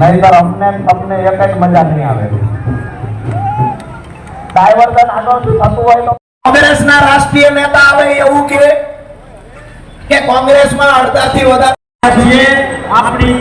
નહીતર અમને તમને એક જ મજા નહીં આવે. ડાયવર્ઝન આગળથી થતું હોય તો કોંગ્રેસના રાષ્ટ્રીય નેતા આવે એવું કે કે કોંગ્રેસમાં અડધાથી વધારે છીએ. આપણી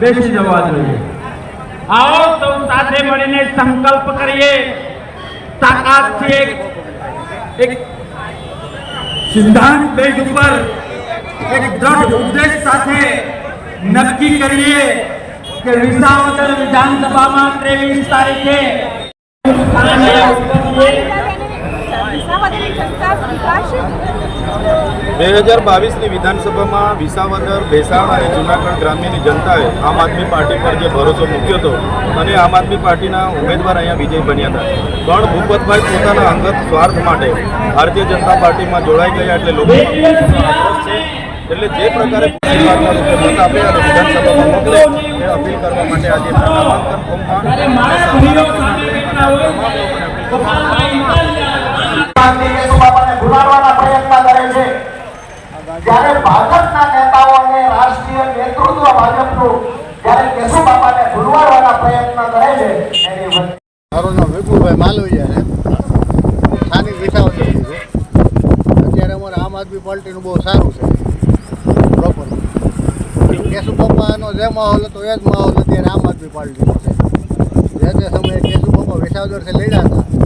બેસી જવા જોઈએ આવો સૌ સાથે મળીને સંકલ્પ કરીએ. તાકાત એક સિદ્ધાંત પેજ ઉપર એક દ્રઢ ઉદ્દેશ સાથે નક્કી કરીએ કે વિસાવદર વિધાનસભામાં ત્રેવીસ તારીખે બે હજાર બાવીસની વિધાનસભામાં વિસાવદર, ભેસાણ અને જૂનાગઢ ગ્રામ્યની જનતાએ આમ આદમી પાર્ટી પર જે ભરોસો મૂક્યો હતો અને આમ આદમી પાર્ટીના ઉમેદવાર અહીંયા વિજય બન્યા હતા. પણ ભૂપતભાઈ પોતાના અંગત સ્વાર્થ માટે ભારતીય જનતા પાર્ટીમાં જોડાઈ ગયા એટલે લોકો એટલે જે પ્રકારે મત વિધાનસભામાં મોકલે અપીલ કરવા માટે આજે નામાંકન કેશુબાપાને ભુલાડવાના પ્રયત્ન કરે છે? જ્યારે અત્યારે અમારે આમ આદમી પાર્ટીનું બહુ સારું છે. પ્રોપર કેશુબાપાનો જે માહોલ હતો, એ જ માહોલ અત્યારે આમ આદમી પાર્ટીનો છે. જે તે સમયે કેશુબાપા વિસાવદરથી લડ્યા હતા લઈ જ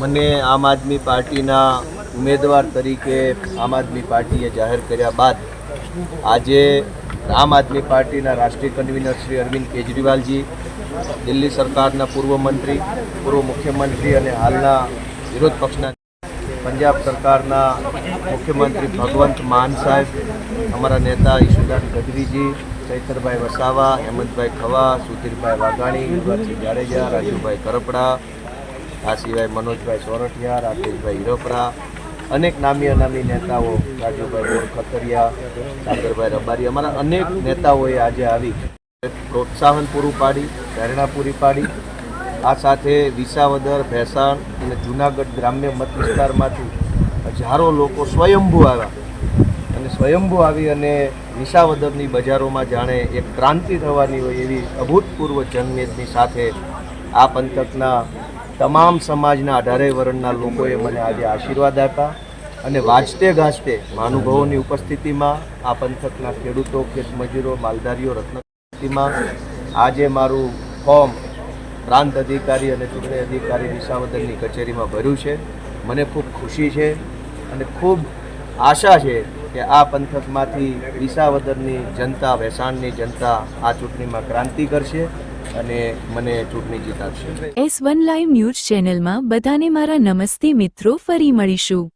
મને આમ આદમી પાર્ટીના ઉમેદવાર તરીકે આમ આદમી પાર્ટીએ જાહેર કર્યા બાદ આજે આમ આદમી પાર્ટીના રાષ્ટ્રીય કન્વીનર શ્રી અરવિંદ કેજરીવાલજી, દિલ્હી સરકારના પૂર્વ મંત્રી, પૂર્વ મુખ્યમંત્રી અને હાલના વિરોધ પક્ષના પંજાબ સરકારના મુખ્યમંત્રી ભગવંત માન સાહેબ, અમારા નેતા ઈશુદાન ગઢવીજી, ચૈતરભાઈ વસાવા, હેમંતભાઈ ખવા, સુધીરભાઈ વાઘાણી જાડેજા, રાજુભાઈ કરપડા આ સિવાય મનોજભાઈ સોરઠિયા, રાકેશભાઈ હિરોપરા, અનેક નામી અનામી નેતાઓ, રાજુભાઈ ખતરિયા સાગરભાઈ રબારી, અમારા અનેક નેતાઓએ આજે આવી પ્રોત્સાહન પૂરું પાડી, પ્રેરણા પૂરી પાડી. આ સાથે વિસાવદર, ભેસાણ અને જૂનાગઢ ગ્રામ્ય મત વિસ્તારમાંથી હજારો લોકો સ્વયંભૂ આવ્યા. અને સ્વયંભૂ આવી અને વિસાવદરની બજારોમાં જાણે એક ક્રાંતિ થવાની હોય એવી અભૂતપૂર્વ જનમેદની સાથે આ પંથકના તમામ સમાજના અઢારેય વર્ણના લોકોએ મને આજે આશીર્વાદ આપ્યા અને વાજતે ગાજતે મહાનુભાવોની ઉપસ્થિતિમાં આ પંથકના ખેડૂતો ખેતમજૂરો માલધારીઓ રત્નમાં આજે મારું ફોર્મ પ્રાંત અધિકારી અને ચૂંટણી અધિકારી વિસાવદરની કચેરીમાં ભર્યું છે. મને ખૂબ ખુશી છે અને ખૂબ આશા છે કે આ પંથકમાંથી વિસાવદરની જનતા, વેસાણની જનતા આ ચૂંટણીમાં ક્રાંતિ કરશે. અને મને ચૂંટણી જીતાડશે એસ વન લાઈવ ન્યૂઝ ચેનલમાં બધાને મારા નમસ્તે મિત્રો, ફરી મળીશું.